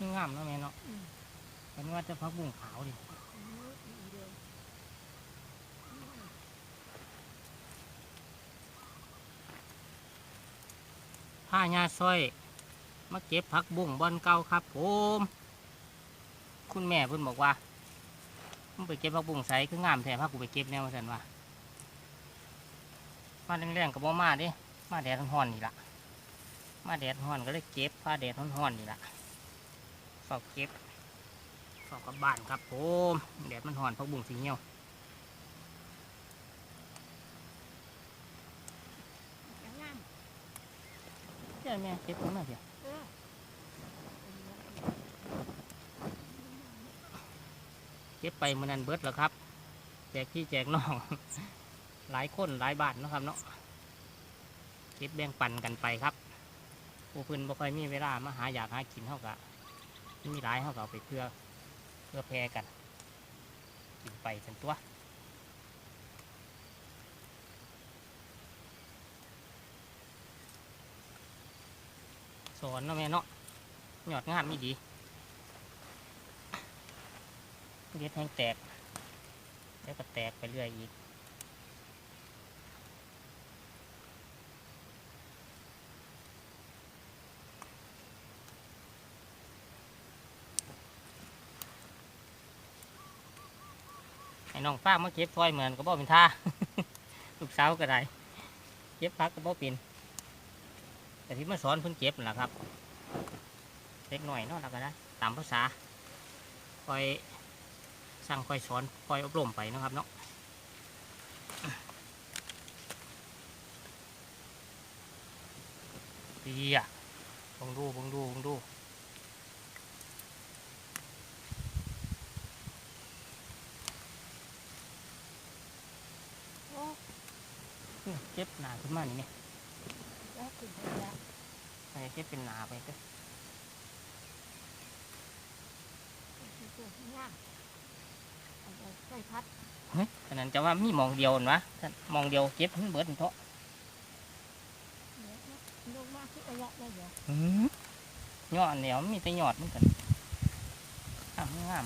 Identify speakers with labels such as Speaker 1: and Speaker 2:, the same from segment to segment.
Speaker 1: นี่งามเนาะแม่เนาะ
Speaker 2: อืม
Speaker 1: เป็นว่าจะพักบุ้งขาวดิ
Speaker 2: โอ้ยดีเลย
Speaker 1: ผ้าหญ้าซอย มาเก็บผักบุ้งบอนเก่าครับผมคุณแม่เพิ่นบอกว่ามึงไปเก็บผักบุ้งใส่คืองามแท้พากูไปเก็บแนวว่าซั่นว่ามาแรงๆกับบ่มาเด้มาแดดร้อนๆนี่ล่ะมาแดดร้อนก็เลยเก็บผ้าแดดร้อนๆนี่ล่ะ ฝากเก็บฝากกลับบ้านครับผมแดดมันร้อนผักบุ้งสีเหี่ยว
Speaker 2: ยังา
Speaker 1: เจ้าแม่เก็บตรงนั้นเถอะ
Speaker 2: เออ
Speaker 1: เก็บไปมื่อนั้นเบิดแล้วครับ แจกพี่แจกน้อง หลายคนหลายบาทนะครับเนาะเก็บแบ่งปันกันไปครับผู้พื้นบ่ค่อยมีเวลามาหาอยากหากินเท่ากับ มีหลายเท่ากับเอาไปเพื่อเพื่อแพร่กันกินไปเป็นตัวสอนเนาะแม่เนาะหยอดงามไม่ดีเด็ดแห้งแตก แล้วก็แตกไปเรื่อยอีก น้องฟ้ามาเก็บซอยเหมือนก็บอกเป็นท่าลูกสาวก็ได้เก็บพักก็บอกเป็นแต่ที่มาสอนเพิ่นเก็บนั่นแหละครับเล็กหน่อยเนาะแล้วก็ได้ตามภาษาคอยสั่งคอยสอนคอยอบรมไปนะครับเนาะดีอะบังดูบังดูบังดู เนี่ยเก็บหนาขึ้นมานี่เนี่ย
Speaker 2: แล้วถึงแล้ว
Speaker 1: ไปเก็บเป็นหนาไปเด้อ
Speaker 2: สวยงามเอาไปใส่พัด
Speaker 1: เฮ้ยฉะนั้นจะว่ามีหมองเดียวนั่นวะถ้ามองเดียวเก็บให้เบิดนั่นเถอะ
Speaker 2: เดี๋ยวนะลงมาที่ระยะได้เดี๋ยว
Speaker 1: อืมยอดเหนียวมีแต่ยอดเหมือนกันงามงาม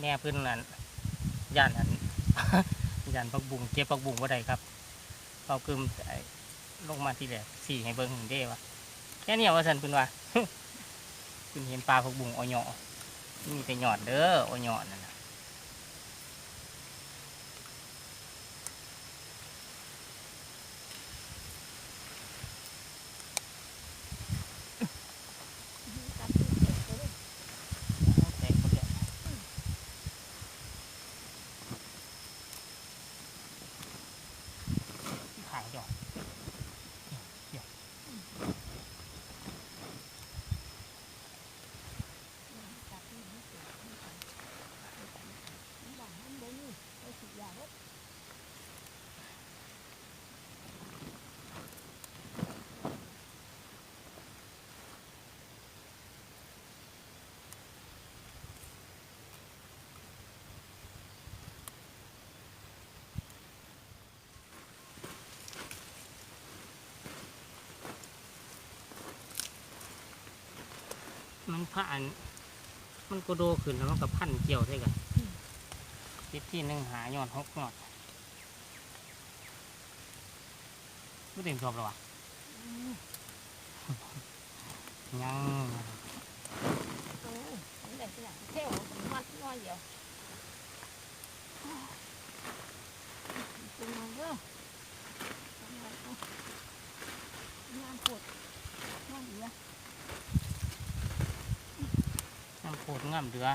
Speaker 1: แม่เพิ่นนั่น ย่านอัน ย่านปักบุงเก็บปักบุงว่าใดครับเรากึมไอ้ลงมาที่แหลกสี่ให้เบิ้งเห็นเด้วะแค่เนี้ยว่าสันเพิ่นว่าเพิ่นเห็นปลาปักบุงอ่อยหยอมีแต่ยอดเด้ออ่อยหยอนั่นน่ะ
Speaker 2: ตัดที่เสร็จเลย
Speaker 1: แตกหมดเลยขายดอก
Speaker 2: ตัดที่นี่เสร็จนี่ไปนี่บ้านมันบ่มีไปสิยาเด้อ
Speaker 1: มันผ่านมันก็โดขึ้นแล้วมันกับพันเกี่ยวใช่กันทิศที่หนึ่งหายอดหกยอดไม่เต็มชอบหรอวะ
Speaker 2: อืม
Speaker 1: ยัง
Speaker 2: โอ้ยมันได้ที่ไหนเที่ยวมันน้อยเดียวเป็นไงเด้อเป็นไงเด้องานปวดงานเหลือ
Speaker 1: น้ำโคตรงามเดือ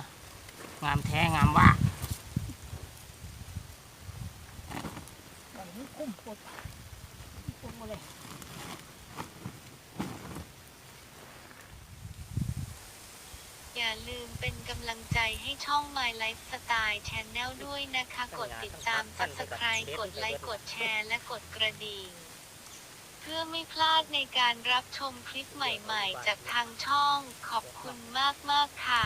Speaker 1: งามแท้งามว่า
Speaker 2: คุ้มปวดปวดมดเลย
Speaker 3: อย่าลืมเป็นกำลังใจให้ช่อง My Lifestyle Channel ด้วยนะคะ กดติดตาม Subscribe กดไลค์ กดแชร์ และกดกระดิ่ง เพื่อไม่พลาดในการรับชมคลิปใหม่ๆ จากทางช่องขอบคุณมากๆค่ะ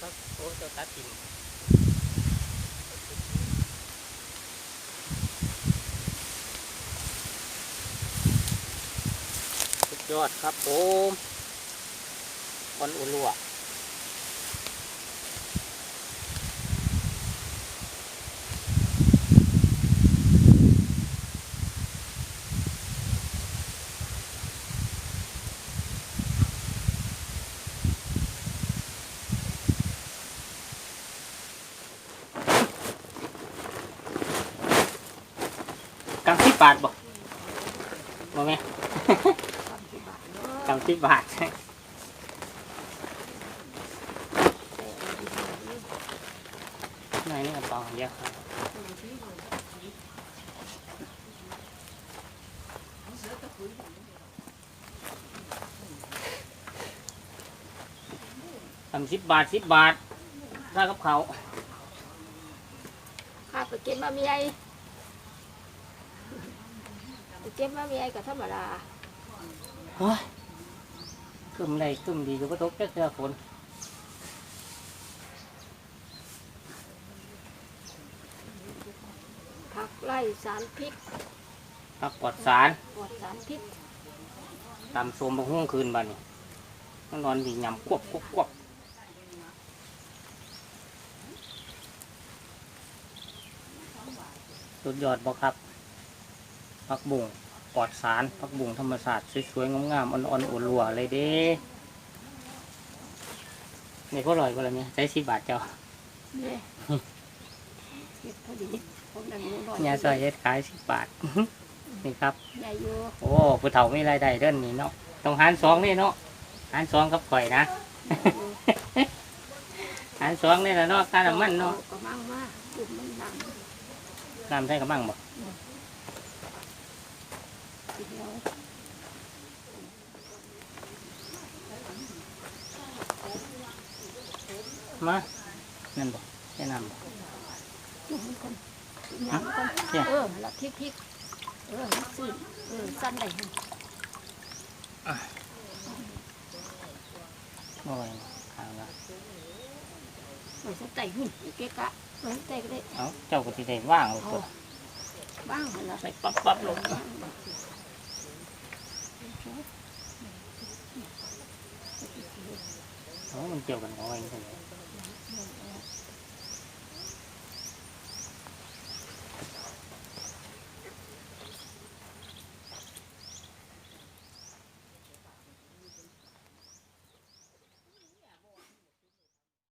Speaker 1: โอ้ตัวตัดทิมสุดยอดครับผมคนอุ่นรัวกำสิบบาทบ่บ่แม่
Speaker 2: สามสิบบาทเนาะ
Speaker 1: กำสิบบาทไหนนี่กระเป๋าเดียวครับกำสิบบาทสิบบาทได้กับเขา
Speaker 2: ข้าไปเก็บมาเมียไป เก็บมาเมียก็ธรรมดา
Speaker 1: โอ้ยกึ่มใดกึ่มดีก็บ่ตกจักเทื่อฝน
Speaker 2: ผักไล่สารพิษ
Speaker 1: พักปลอดสาร
Speaker 2: ปลอดสารพิษ
Speaker 1: ตำโสมบะห่วงคืนบ้านี่มันนอนดียำควบควบควบสุดยอดบ่ครับพักบุ้ง ปลอดสารพักบุ้งธรรมศาสตร์สวยๆงามๆอ่อนๆอุ่นรัวเลยเด้นี่ก็อร่อยกว่าเลยเนี่ยใช้สิบบาทเจ้า
Speaker 2: เนี่ยเก็บพอดีพวกนั้นอร่อย
Speaker 1: ยาซอยเฮ็ดขายสิบบาทนี่ครับ
Speaker 2: ใหญ่อยู่
Speaker 1: โอ้ผู้เฒ่าไม่รายได้เด้อนนี่เนาะต้องหารสองนี่เนาะหารสองกับข่อยนะหารสองนี่แหละเนาะค่าน้ำมันเนาะ
Speaker 2: ก็มั่งว่าจุ่มมันดัง
Speaker 1: น้ำใส่กระมังบ่
Speaker 2: ทีเดียว
Speaker 1: มานั่นบ่ใช่น้ำบ่
Speaker 2: จุ่มมันคนหยำคน
Speaker 1: เนี่ย
Speaker 2: เออละพริกพริกเออมันซื่นเออสั้นได้หั่น
Speaker 1: โอ้ยขาวละ
Speaker 2: ไว้ใส่ไต่หุ่นเกะกะไว้ใส่ไต่ก็ได้
Speaker 1: เอาเจ้าก็สิได้ว่างลูก
Speaker 2: เอา
Speaker 1: ตัว
Speaker 2: บ้างหั่นละ
Speaker 1: ใส่ปั๊บปั๊บลง
Speaker 2: บ้าง
Speaker 1: โอ้มันเกี่ยวกันเอาไว้นี่เลย